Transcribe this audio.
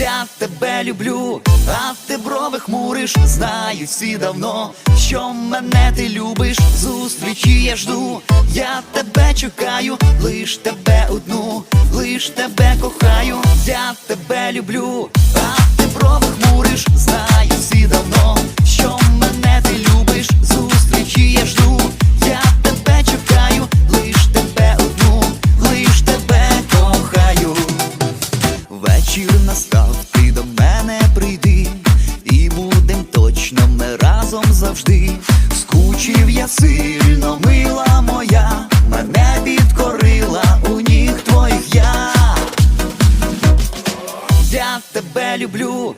я тебе люблю, а ти брови хмуриш, знають всі давно, що мене ти любиш, зустрічі я жду, я тебе чекаю, лиш тебе одну, лиш тебе кохаю, я тебе люблю, а ти брови хмуриш, завжди. Скучив я сильно, мила моя, мене підкорила у ніг твоїх я. Я тебе люблю,